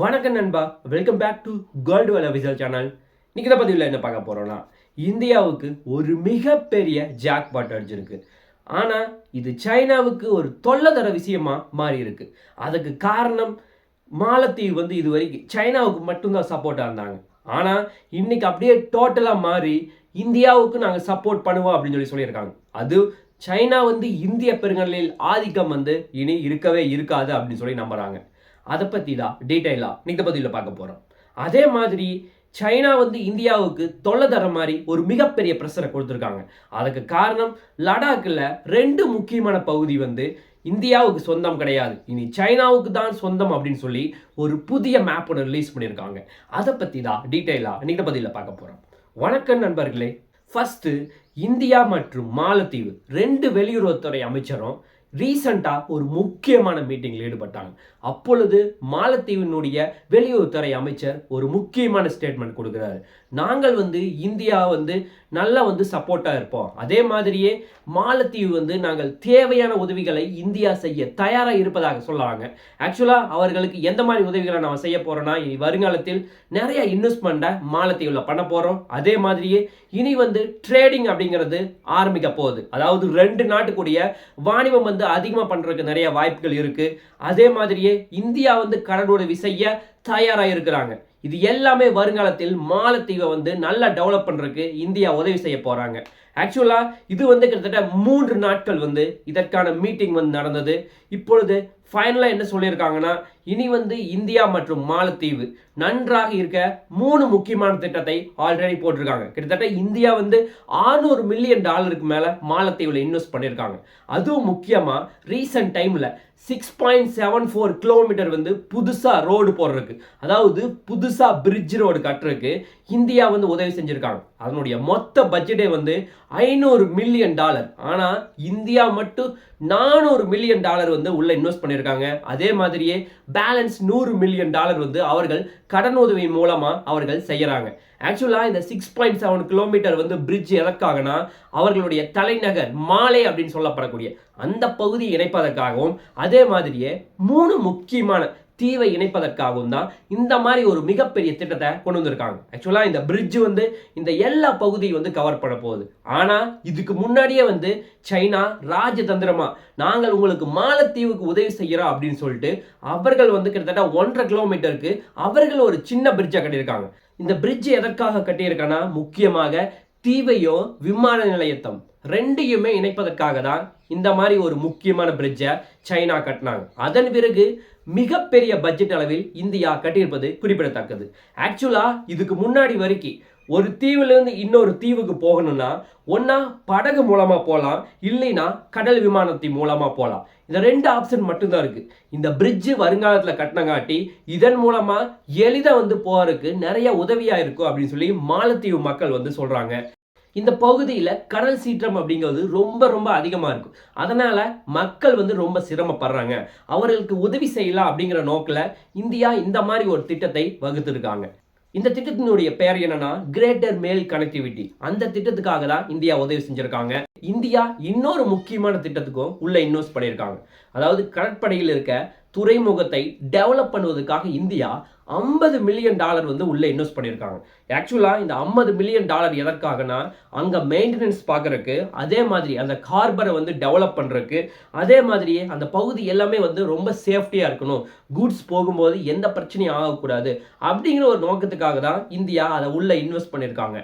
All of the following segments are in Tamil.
வணக்கம் நண்பா. Welcome back to Gold Well official channel இன்றைக்கி தான் பதிவில் என்ன பார்க்க போகிறோன்னா இந்தியாவுக்கு ஒரு மிகப்பெரிய ஜாக்பாட் அடிச்சிருக்கு. ஆனால் இது சைனாவுக்கு ஒரு தொல்லை தர விஷயமா மாறி இருக்கு அதுக்கு காரணம் மாலத்தீவு வந்து இது வரைக்கும் சைனாவுக்கு மட்டும்தான் சப்போர்ட்டாக இருந்தாங்க. ஆனால் இன்னைக்கு அப்படியே டோட்டலாக மாறி இந்தியாவுக்கு நாங்கள் சப்போர்ட் பண்ணுவோம் அப்படின்னு சொல்லி சொல்லியிருக்காங்க. அது சைனா வந்து இந்திய பெருங்கடலில் ஆதிக்கம் வந்து இனி இருக்கவே இருக்காது அப்படின்னு சொல்லி நம்புகிறாங்க அதை பற்றி தான் டீட்டெயிலாக இன்னைக்கு பதிவில் பார்க்க போகிறோம் அதே மாதிரி சைனா வந்து இந்தியாவுக்கு தொல்லை தர மாதிரி ஒரு மிகப்பெரிய பிரஷரை கொடுத்துருக்காங்க. அதுக்கு காரணம் லடாக்கில் ரெண்டு முக்கியமான பகுதி வந்து இந்தியாவுக்கு சொந்தம் கிடையாது. இனி சைனாவுக்கு தான் சொந்தம் அப்படின்னு சொல்லி ஒரு புதிய மேப் ஒன்று ரிலீஸ் பண்ணியிருக்காங்க. அதை பற்றி தான் டீட்டெயிலாக இன்னைக்கு பதிவில் பார்க்க போகிறோம் வணக்கம் நண்பர்களே. ஃபர்ஸ்ட்டு இந்தியா மற்றும் மாலத்தீவு ரெண்டு வெளியுறவுத்துறை அமைச்சரும் ரீசண்டாக ஒரு முக்கியமான மீட்டிங்கில் ஈடுபட்டாங்க. அப்பொழுது மாலத்தீவினுடைய வெளியுறவுத்துறை அமைச்சர் ஒரு முக்கியமான ஸ்டேட்மெண்ட் கொடுக்குறாரு. நாங்கள் வந்து இந்தியா வந்து நல்லா வந்து சப்போர்ட்டாக இருப்போம். அதே மாதிரியே மாலத்தீவு வந்து நாங்கள் தேவையான உதவிகளை இந்தியா செய்ய தயாராக இருப்பதாக சொல்லுவாங்க ஆக்சுவலாக அவர்களுக்கு எந்த மாதிரி உதவிகளை நாம் செய்ய போகிறோன்னா இனி வருங்காலத்தில் நிறைய இன்வெஸ்ட்மெண்ட்டை மாலத்தீவில் பண்ண போகிறோம் அதே மாதிரியே இனி வந்து ட்ரேடிங் அப்படிங்கிறது ஆரம்பிக்க போகுது. அதாவது ரெண்டு நாட்டுக்குடைய வாணிபம் வந்து அதிகமாக பண்ணுறதுக்கு நிறைய வாய்ப்புகள் இருக்குது அதே மாதிரியே இந்தியா வந்து கடன் விசைய செய்ய தயாராக இருக்கிறாங்க. இது எல்லாமே வருங்காலத்தில் மாலத்தீவை வந்து நல்லா டெவலப் பண்ணுறதுக்கு இந்தியா உதவி செய்ய போகிறாங்க ஆக்சுவலாக இது வந்து கிட்டத்தட்ட மூன்று நாட்கள் வந்து இதற்கான மீட்டிங் வந்து நடந்தது. இப்பொழுது ஃபைனலாக என்ன சொல்லியிருக்காங்கன்னா இனி வந்து இந்தியா மற்றும் மாலத்தீவு நன்றாக இருக்க மூணு முக்கியமான திட்டத்தை ஆல்ரெடி போட்டிருக்காங்க. கிட்டத்தட்ட இந்தியா வந்து 600 மில்லியன் டாலருக்கு மேலே மாலத்தீவில் இன்வெஸ்ட் பண்ணியிருக்காங்க. அதுவும் முக்கியமாக ரீசன்ட் டைமில் six point seven four kilometre வந்து புதுசாக ரோடு போடுறதுக்கு. அதாவது புதுசாக பிரிட்ஜ் ரோடு கட்டுறதுக்கு இந்தியா வந்து உதவி செஞ்சுருக்காங்க. அதனுடைய மொத்த பட்ஜெட்டே வந்து ஐநூறு மில்லியன் டாலர். ஆனால் இந்தியா மட்டும் நானூறு மில்லியன் டாலர் வந்து உள்ளே இன்வெஸ்ட் பண்ணியிருக்காங்க. அதே மாதிரியே பேலன்ஸ் நூறு மில்லியன் டாலர் வந்து அவர்கள் கடன் உதவி மூலமாக அவர்கள் செய்கிறாங்க ஆக்சுவலாக இந்த சிக்ஸ் பாயிண்ட் செவன் கிலோமீட்டர் வந்து பிரிட்ஜ் எதற்காகனா அவர்களுடைய தலைநகர் மாலே அப்படின்னு சொல்லப்படக்கூடிய அந்த பகுதியை இணைப்பதற்காகவும் அதே மாதிரியே மூணு முக்கியமான தீவை இணைப்பதற்காகவும் தான் இந்த மாதிரி ஒரு மிகப்பெரிய திட்டத்தை கொண்டு வந்திருக்காங்க. ஆக்சுவலாக இந்த பிரிட்ஜ் வந்து இந்த எல்லா பகுதியும் வந்து கவர் பண்ண போகுது. ஆனால் இதுக்கு முன்னாடியே வந்து சைனா ராஜதந்திரமா நாங்கள் உங்களுக்கு மாலத்தீவுக்கு உதவி செய்கிறோம் அப்படின்னு சொல்லிட்டு அவர்கள் வந்து கிட்டத்தட்ட ஒன்றரை கிலோமீட்டருக்கு அவர்கள் ஒரு சின்ன பிரிட்ஜை கட்டியிருக்காங்க. இந்த பிரிட்ஜ் எதற்காக கட்டியிருக்கேன்னா முக்கியமாக தீவையும் விமான நிலையத்தம் ரெண்டையுமே இணைப்பதற்காக தான் இந்த மாதிரி ஒரு முக்கியமான பிரிட்ஜை சைனா கட்டினாங்க. அதன் பிறகு மிகப்பெரிய பட்ஜெட் அளவில் இந்தியா கட்டியிருப்பது குறிப்பிடத்தக்கது. ஆக்சுவலாக இதுக்கு முன்னாடி வரைக்கும் ஒரு தீவுலேருந்து இன்னொரு தீவுக்கு போகணும்னா ஒன்றா படகு மூலமாக போகலாம் இல்லைன்னா கடல் விமானத்தின் மூலமாக போகலாம் இந்த ரெண்டு ஆப்ஷன் மட்டும்தான் இருக்குது இந்த பிரிட்ஜு வருங்காலத்தில் கட்டினங்காட்டி இதன் மூலமாக எளிதாக வந்து போகிறதுக்கு நிறைய உதவியாக இருக்கும் அப்படின்னு சொல்லி மாலத்தீவு மக்கள் வந்து சொல்கிறாங்க இந்த பகுதியில் கடல் சீற்றம் அப்படிங்கிறது ரொம்ப ரொம்ப அதிகமாக இருக்கும். அதனால் மக்கள் வந்து ரொம்ப சிரமப்படுறாங்க. அவர்களுக்கு உதவி செய்யலாம் அப்படிங்கிற நோக்கில் இந்தியா இந்த மாதிரி ஒரு திட்டத்தை வகுத்திருக்காங்க. இந்த திட்டத்தினுடைய பெயர் என்னன்னா கிரேட்டர் மேல் கனெக்டிவிட்டி அந்த திட்டத்துக்காக தான் இந்தியா உதவி செஞ்சுருக்காங்க. இந்தியா இன்னொரு முக்கியமான திட்டத்துக்கும் உள்ள இன்வெஸ்ட் பண்ணியிருக்காங்க அதாவது கடற்படையில் இருக்க துறைமுகத்தை டெவலப் பண்ணுவதற்காக இந்தியா ஐம்பது மில்லியன் டாலர் வந்து உள்ளே இன்வெஸ்ட் பண்ணியிருக்காங்க. ஆக்சுவலாக இந்த ஐம்பது மில்லியன் டாலர் எதற்காகனா அங்கே மெயின்டெனன்ஸ் பார்க்கறக்கு அதே மாதிரி அந்த கார்பரை வந்து டெவலப் பண்ணுறதுக்கு அதே மாதிரியே அந்த பகுதி எல்லாமே வந்து ரொம்ப சேஃப்டியாக இருக்கணும். கூட்ஸ் போகும்போது எந்த பிரச்சனையும் ஆகக்கூடாது. அப்படிங்கிற ஒரு நோக்கத்துக்காக தான் இந்தியா அதை உள்ளே இன்வெஸ்ட் பண்ணியிருக்காங்க.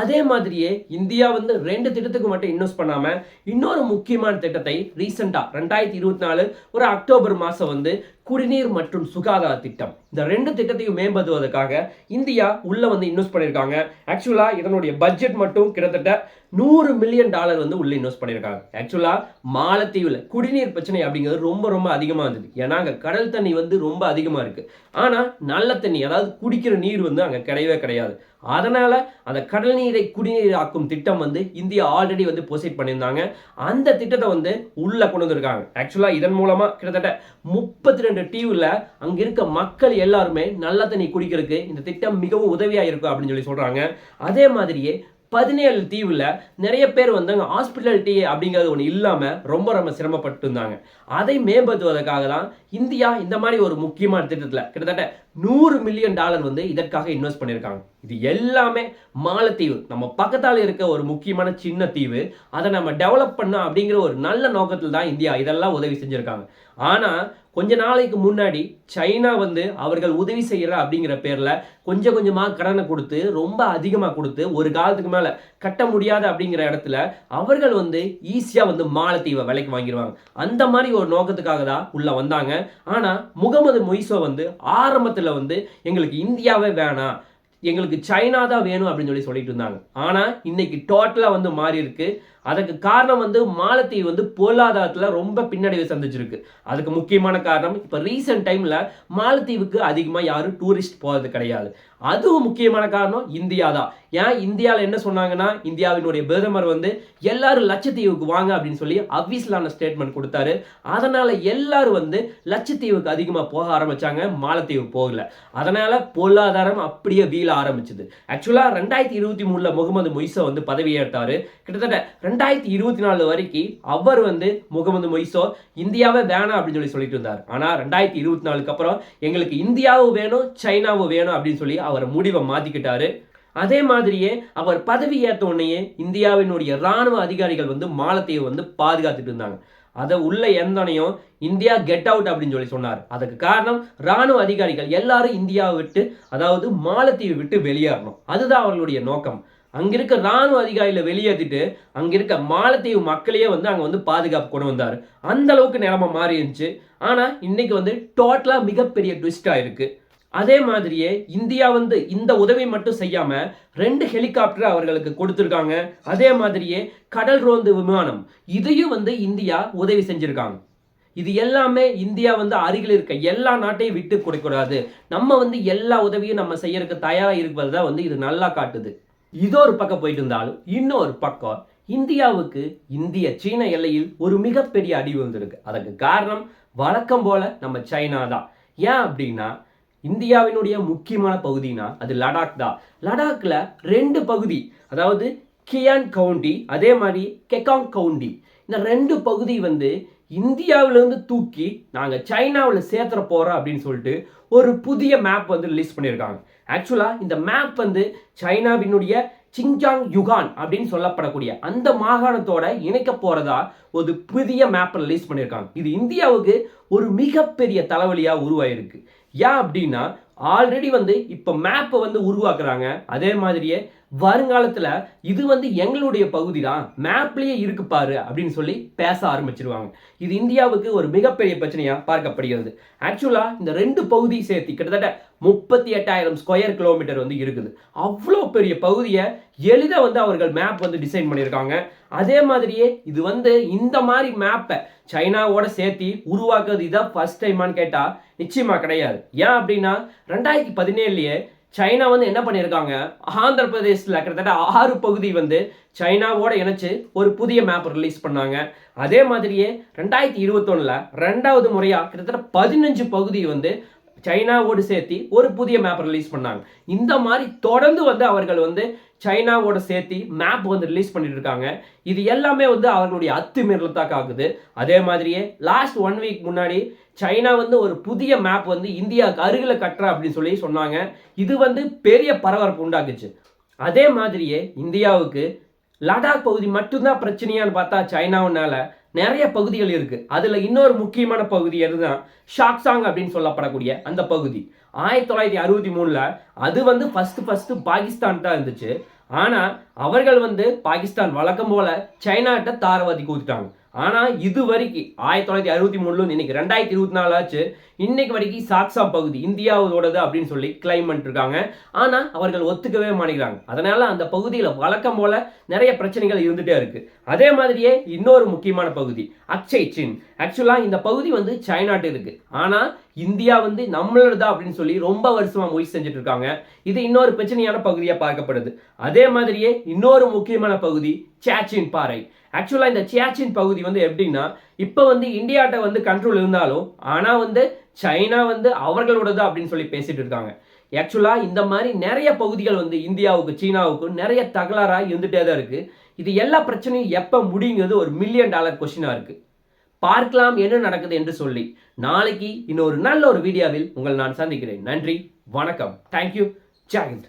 அதே மாதிரியே இந்தியா வந்து ரெண்டு திட்டத்துக்கு மட்டும் இன்வெஸ்ட் பண்ணாமல் இன்னொரு முக்கியமான திட்டத்தை ரீசெண்டாக ரெண்டாயிரத்தி இருபத்தி நாலு ஒரு அக்டோபர் மாதம் வந்து குடிநீர் மற்றும் சுகாதார திட்டம். இந்த ரெண்டு திட்டத்தையும் மேம்படுத்துவதற்காக இந்தியா உள்ளே வந்து இன்வெஸ்ட் பண்ணியிருக்காங்க. ஆக்சுவலாக இதனுடைய பட்ஜெட் மட்டும் கிட்டத்தட்ட நூறு மில்லியன் டாலர் வந்து உள்ளே இன்வெஸ்ட் பண்ணியிருக்காங்க. ஆக்சுவலாக மாலத்தீவில் குடிநீர் பிரச்சனை அப்படிங்கிறது ரொம்ப ரொம்ப அதிகமாக இருந்தது. ஏன்னா அங்கே கடல் தண்ணி வந்து ரொம்ப அதிகமாக இருக்கு. ஆனால் நல்ல தண்ணி அதாவது குடிக்கிற நீர் வந்து அங்கே கிடையவே கிடையாது. அதனால் அந்த கடல் நீரை குடிநீர் ஆக்கும் திட்டம் வந்து இந்தியா ஆல்ரெடி வந்து ப்ரொசீட் பண்ணியிருந்தாங்க. அந்த திட்டத்தை வந்து உள்ளே கொண்டு வந்திருக்காங்க. ஆக்சுவலாக இதன் மூலமாக கிட்டத்தட்ட முப்பத்தி ரெண்டு டிவியில் அங்கே இருக்க மக்கள் எல்லாருமே நல்ல தண்ணி குடிக்கிறதுக்கு இந்த திட்டம் மிகவும் உதவியாக இருக்கும் அப்படின்னு சொல்லி சொல்றாங்க. அதே மாதிரியே பதினேழு தீவுல நிறைய பேர் வந்து அங்கே ஹாஸ்பிட்டாலிட்டி அப்படிங்கிறது ஒன்று இல்லாமல் ரொம்ப ரொம்ப சிரமப்பட்டு இருந்தாங்க. அதை மேம்படுத்துவதற்காக தான் இந்தியா இந்த மாதிரி ஒரு முக்கியமான திட்டத்தில் கிட்டத்தட்ட நூறு மில்லியன் டாலர் வந்து இதற்காக இன்வெஸ்ட் பண்ணியிருக்காங்க. இது எல்லாமே மாலத்தீவு. நம்ம பக்கத்தால் இருக்க ஒரு முக்கியமான சின்ன தீவு. அதை நம்ம டெவலப் பண்ண அப்படிங்கிற ஒரு நல்ல நோக்கத்தில் தான் இந்தியா இதெல்லாம் உதவி செஞ்சுருக்காங்க. ஆனால் கொஞ்ச நாளைக்கு முன்னாடி சைனா வந்து அவர்கள் உதவி செய்கிற அப்படிங்கிற பேரில் கொஞ்சம் கொஞ்சமாக கடனை கொடுத்து ரொம்ப அதிகமாக கொடுத்து ஒரு காலத்துக்கு மேலே கட்ட முடியாத அப்படிங்கிற இடத்துல அவர்கள் வந்து ஈஸியாக வந்து மாலத்தீவை விலைக்கு வாங்கிடுவாங்க. அந்த மாதிரி ஒரு நோக்கத்துக்காக தான் உள்ளே வந்தாங்க. ஆனால் முகமது மொய்சோ வந்து ஆரம்பத்தில் வந்து எங்களுக்கு இந்தியாவே வேணாம் எங்களுக்கு சைனா தான் வேணும் அப்படின்னு சொல்லி சொல்லிட்டு இருந்தாங்க. ஆனால் இன்னைக்கு டோட்டலாக வந்து மாறி இருக்கு அதுக்கு காரணம் வந்து மாலத்தீவு வந்து பொருளாதாரத்தில் ரொம்ப பின்னடைவு சந்திச்சிருக்கு. அதுக்கு முக்கியமான காரணம் இப்போ ரீசெண்ட் டைமில் மாலத்தீவுக்கு அதிகமாக யாரும் டூரிஸ்ட் போகிறது கிடையாது. அதுவும் முக்கியமான காரணம் இந்தியா தான். ஏன்? இந்தியாவில் என்ன சொன்னாங்கன்னா இந்தியாவினுடைய பிரதமர் வந்து எல்லாரும் லட்சத்தீவுக்கு வாங்க அப்படின்னு சொல்லி அவ்வீஸ்லான ஸ்டேட்மெண்ட் கொடுத்தாரு. அதனால் எல்லாரும் வந்து லட்சத்தீவுக்கு அதிகமாக போக ஆரம்பிச்சாங்க மாலத்தீவு போகல. அதனால் பொருளாதாரம் அப்படியே வீழ ஆரம்பிச்சது. ஆக்சுவலாக ரெண்டாயிரத்தி இருபத்தி மூணில் முகமது மொய்ஸை வந்து பதவியேற்றாரு. கிட்டத்தட்ட ரெண்டாயிரத்தி இருபத்தி நாலு வரைக்கும் அவர் வந்து முகமது மொய்சோ இந்தியாவை வேணாம் அப்படின்னு சொல்லி சொல்லிட்டு இருந்தார். ஆனால் ரெண்டாயிரத்தி இருபத்தி நாலுக்கு அப்புறம் எங்களுக்கு இந்தியாவும் வேணும் சைனாவும் வேணும் அப்படின்னு சொல்லி அவர் முடிவை மாற்றிக்கிட்டாரு அதே மாதிரியே அவர் பதவி ஏற்ற உடனேயே இந்தியாவினுடைய ராணுவ அதிகாரிகள் வந்து மாலத்தீவை வந்து பாதுகாத்துட்டு இருந்தாங்க. அதை உள்ள எந்தனையும் இந்தியா கெட் அவுட் அப்படின்னு சொல்லி சொன்னார். அதுக்கு காரணம் ராணுவ அதிகாரிகள் எல்லாரும் இந்தியாவை விட்டு அதாவது மாலத்தீவை விட்டு வெளியேறணும். அதுதான் அவர்களுடைய நோக்கம். அங்கே இருக்க ராணுவ அதிகாரிகளை வெளியேற்றிட்டு அங்கே இருக்க மாலத்தீவு மக்களையே வந்து அங்கே வந்து பாதுகாப்பு கொண்டு வந்தார். அந்த அளவுக்கு நிலமை மாறி இருந்துச்சு. ஆனால் இன்னைக்கு வந்து டோட்டலாக மிகப்பெரிய ட்விஸ்டாக இருக்கு. அதே மாதிரியே இந்தியா வந்து இந்த உதவி மட்டும் செய்யாமல் ரெண்டு ஹெலிகாப்டர் அவர்களுக்கு கொடுத்துருக்காங்க. அதே மாதிரியே கடல் ரோந்து விமானம். இதையும் வந்து இந்தியா உதவி செஞ்சுருக்காங்க. இது எல்லாமே இந்தியா வந்து அருகில் இருக்க எல்லா நாட்டையும் விட்டு கொடுக்கூடாது நம்ம வந்து எல்லா உதவியும் நம்ம செய்யறதுக்கு தயாராக இருப்பது தான் வந்து இது நல்லா காட்டுது. இதோ ஒரு பக்கம் போயிட்டு இருந்தாலும் இன்னொரு பக்கம் இந்தியாவுக்கு இந்திய சீன எல்லையில் ஒரு மிகப்பெரிய அடி வந்திருக்கு அதற்கு காரணம் வழக்கம் போல நம்ம சைனா தான். ஏன் அப்படின்னா இந்தியாவினுடைய முக்கியமான பகுதினா அது லடாக் தான். லடாக்ல ரெண்டு பகுதி அதாவது கியான் கவுண்டி அதே மாதிரி கெகாங் கவுண்டி. இந்த ரெண்டு பகுதி வந்து இந்தியாவிலேருந்து தூக்கி நாங்கள் சைனாவில் சேர்த்துற போகிறோம் அப்படின்னு சொல்லிட்டு ஒரு புதிய மேப் வந்து ரிலீஸ் பண்ணியிருக்காங்க. ஆக்சுவலாக இந்த மேப் வந்து சைனாவினுடைய சிங்ஜாங் யுகான் அப்படின்னு சொல்லப்படக்கூடிய அந்த மாகாணத்தோட இணைக்க போறதா ஒரு புதிய மேப் ரிலீஸ் பண்ணியிருக்காங்க இது இந்தியாவுக்கு ஒரு மிகப்பெரிய தலைவலியாக உருவாயிருக்கு. ஏன் அப்படின்னா ஆல்ரெடி வந்து இப்போ மேப்பை வந்து உருவாக்குறாங்க. அதே மாதிரியே வருங்காலத்தில் இது வந்து எங்களுடைய பகுதி தான் மேப்லேயே இருக்கு பாரு அப்படின்னு சொல்லி பேச ஆரம்பிச்சிருவாங்க. இது இந்தியாவுக்கு ஒரு மிகப்பெரிய பிரச்சனையாக பார்க்கப்படுகிறது. ஆக்சுவலாக இந்த ரெண்டு பகுதி சேர்த்து கிட்டத்தட்ட முப்பத்தி எட்டாயிரம் ஸ்கொயர் கிலோமீட்டர் வந்து இருக்குது. அவ்வளோ பெரிய பகுதியை எளிதாக வந்து அவர்கள் மேப் வந்து டிசைன் பண்ணியிருக்காங்க. அதே மாதிரியே இது வந்து இந்த மாதிரி மேப்பை சைனாவோட சேர்த்து உருவாக்குறது இதான் ஃபர்ஸ்ட் டைமான்னு கேட்டால் நிச்சயமாக கிடையாது. ஏன் அப்படின்னா ரெண்டாயிரத்தி பதினேழுலேயே சைனா வந்து என்ன பண்ணியிருக்காங்க ஆந்திர பிரதேசில் கிட்டத்தட்ட ஆறு பகுதி வந்து சைனாவோட இணைச்சு ஒரு புதிய மேப் ரிலீஸ் பண்ணாங்க. அதே மாதிரியே ரெண்டாயிரத்தி இருபத்தொன்னில் ரெண்டாவது முறையாக கிட்டத்தட்ட பதினஞ்சு பகுதி வந்து சைனாவோடு சேர்த்து ஒரு புதிய மேப் ரிலீஸ் பண்ணாங்க. இந்த மாதிரி தொடர்ந்து வந்து அவர்கள் வந்து சைனாவோட சேர்த்து மேப் வந்து ரிலீஸ் பண்ணிட்டு இருக்காங்க. இது எல்லாமே வந்து அவர்களுடைய அத்துமீறலத்தாக ஆகுது அதே மாதிரியே லாஸ்ட் ஒன் வீக் முன்னாடி சைனா வந்து ஒரு புதிய மேப் வந்து இந்தியாவுக்கு அருகில் கட்டுற அப்படின்னு சொல்லி சொன்னாங்க. இது வந்து பெரிய பரபரப்பு உண்டாக்குச்சு. அதே மாதிரியே இந்தியாவுக்கு லடாக் பகுதி மட்டும்தான் பிரச்சனையான்னு பார்த்தா சைனாவுனால நிறைய பகுதிகள் இருக்குது அதில் இன்னொரு முக்கியமான பகுதி எதுதான் ஷாக்சாங் அப்படின்னு சொல்லப்படக்கூடிய அந்த பகுதி. ஆயிரத்தி தொள்ளாயிரத்தி அறுபத்தி மூணில் அது வந்து ஃபஸ்ட்டு ஃபஸ்ட்டு பாகிஸ்தான் தான் இருந்துச்சு. ஆனால் அவர்கள் வந்து பாகிஸ்தான் வழக்கம் போல் சைனாட்ட தாரவாதி கூத்துட்டாங்க ஆனால் இது வரைக்கும் ஆயிரத்தி தொள்ளாயிரத்தி அறுபத்தி மூணுல இன்னைக்கு ரெண்டாயிரத்தி இருபத்தி நாலு ஆச்சு. இன்னைக்கு வரைக்கும் சாக்சாம் பகுதி இந்தியாவோடது அப்படின்னு சொல்லி கிளைம் பண்ணிருக்காங்க ஆனால் அவர்கள் ஒத்துக்கவே மாட்டேங்கிறாங்க. அதனால அந்த பகுதியில் வழக்கம் போல நிறைய பிரச்சனைகள் இருந்துகிட்டே இருக்கு. அதே மாதிரியே இன்னொரு முக்கியமான பகுதி அக்ஷய் சின். ஆக்சுவலாக இந்த பகுதி வந்து சைனாட்டு இருக்கு. ஆனால் இந்தியா வந்து நம்மளோடதா அப்படின்னு சொல்லி ரொம்ப வருஷமா முயற்சி செஞ்சுட்டு இருக்காங்க. இது இன்னொரு பிரச்சனையான பகுதியாக பார்க்கப்படுது. அதே மாதிரியே இன்னொரு முக்கியமான பகுதி சியாச்சின் பாறை. ஆக்சுவலாக இந்த சியாச்சின் பகுதி வந்து எப்படின்னா இப்போ வந்து இந்தியாட்ட வந்து கண்ட்ரோல் இருந்தாலும் ஆனால் வந்து சைனா வந்து அவர்களோடது அப்படின்னு சொல்லி பேசிட்டு இருக்காங்க. ஆக்சுவலாக இந்த மாதிரி நிறைய பகுதிகள் வந்து இந்தியாவுக்கு சீனாவுக்கும் நிறைய தகராறாக இருந்துகிட்டே தான் இருக்குது இது எல்லா பிரச்சனையும் எப்போ முடியுங்கிறது ஒரு மில்லியன் டாலர் கொஷினாக இருக்குது பார்க்கலாம் என்ன நடக்குது என்று சொல்லி. நாளைக்கு இன்னொரு நல்ல ஒரு வீடியோவில் உங்களை நான் சந்திக்கிறேன். நன்றி வணக்கம். தேங்க்யூ ஜெயந்த்